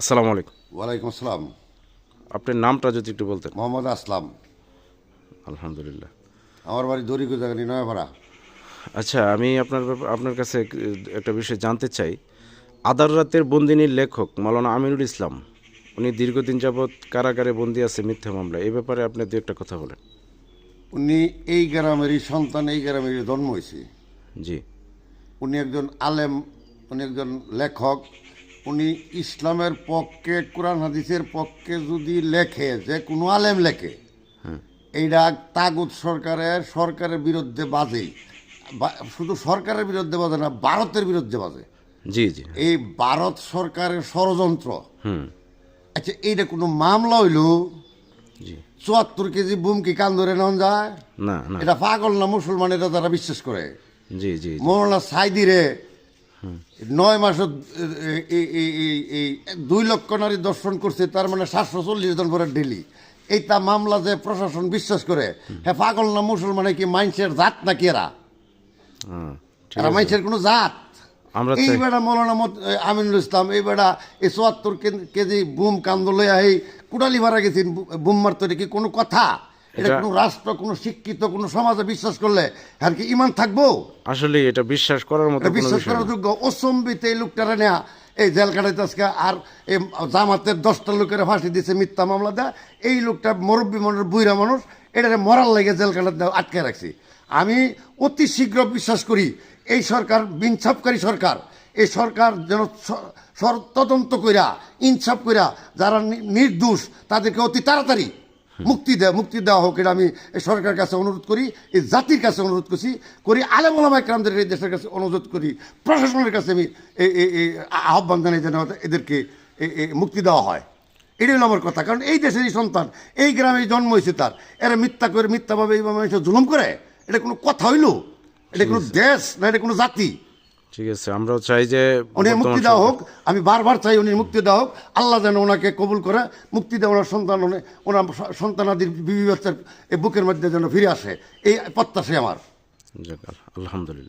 আসসালামু আলাইকুম। ওয়ালাইকুম আসসালাম। আপনার নামটা যদি একটু বলতেন। মোহাম্মদ আসলাম। আলহামদুলিল্লাহ। আমার বাড়ি দরিকু জাগানি নয়াপাড়া। আচ্ছা আমি আপনার আপনার কাছে একটা বিষয় জানতে চাই। আদার রাতের বন্দিনীর লেখক মাওলানা আমিনুল ইসলাম উনি দীর্ঘদিন যাবৎ কারাগারে বন্দি আছে মিথ্যা মামলা এই ব্যাপারে আপনি দু একটা কথা বলেন। উনি এই গ্রামেরই সন্তান এই গ্রামেরই জন্ম হয়েছে। জি। উনি একজন আলেম উনি একজন লেখক। উনি ইসলামের পক্ষে কোরআন হাদিসের পক্ষে যদি লেখে যে কোনো আলেম লেখে এইটা তাগুদ সরকারের সরকারের বিরুদ্ধে বাজে। শুধু সরকারের বিরুদ্ধে বাজে না ভারতের বিরুদ্ধে বাজে। জি জি। এই ভারত সরকারের ষড়যন্ত্র। হুম। আচ্ছা এইটা কোনো মামলা হইল? চুয়াত্তর কেজি বুম কি কান ধরে নেওয়া যায়? না এটা পাগল না মুসলমান এটা তারা বিশ্বাস করে? জি জি। মৌলানা সাইদিরে নয় মাসে দুই লক্ষ নারী দর্শন করছে তার মানে সাতশো চল্লিশ জন করে ডেলি। এই তা মামলা যে প্রশাসন বিশ্বাস করে হ্যাঁ পাগল না মুসলমানে কি মাইন্সের জাত নাকি এরা? হ্যাঁ, এরা মাইন্সের কোনো জাত? এই বেড়া মৌলানা মত- আমিনুল ইসলাম এই বেড়া এই চুয়াত্তর কেজি বুম কান্দ লইয়া এই কুড়ালি ভাড়া গেছেন বুম মারতে কি কোনো কথা? এটা এটা- কোনো রাষ্ট্র কোনো শিক্ষিত কোনো সমাজে বিশ্বাস করলে আর কি ইমান থাকব? আসলে এটা বিশ্বাস করার মতো বিশ্বাস করার যোগ্য অসম্বিত এই লোকটারা নেয়া এই জেল কাটাইতে আজকে আর এই জামাতের দশটা লোকের ফাঁসি দিছে মিথ্যা মামলা দেয় এই লোকটা মুরব্বী মানুষ বুইরা মানুষ এটারে মরার লাগে জেল কাটাতে আটকে রাখছি। আমি অতি শীঘ্র বিশ্বাস করি এই সরকার বিনসাফকারী সরকার এই সরকার যেন তদন্ত কইরা ইনসাফ কইরা যারা নির্দোষ তাদেরকে অতি তাড়াতাড়ি মুক্তি দেয় মুক্তি দেওয়া হোক এটা আমি এই সরকারের কাছে অনুরোধ করি এই জাতির কাছে অনুরোধ করছি করি আলেম ওলামাই ক্রামদের এই দেশের কাছে অনুরোধ করি প্রশাসনের কাছে আমি এই এই- এই আহ্বান জানাই যেন এদেরকে এই- এই মুক্তি দেওয়া হয়। এটাই হলো আমার কথা কারণ এই দেশেরই সন্তান এই গ্রামে জন্ম হয়েছে তার এরা মিথ্যা করে মিথ্যাভাবে এইভাবে মানুষের জুলুম করে এটা কোনো কথা হইল? এটা কোনো দেশ না এটা কোনো জাতি? ঠিক আছে আমরাও চাই যে উনি মুক্তি দেওয়া হোক আমি বারবার চাই উনি মুক্তি দেওয়া হোক আল্লাহ যেন ওনাকে কবুল করে মুক্তি দেওয়া ওনার সন্তান ওনার সন্তান সন্তানাদির বিবি বাচ্চার এই বুকের মধ্যে যেন ফিরে আসে এই প্রত্যাশাই আমার। আলহামদুলিল্লাহ।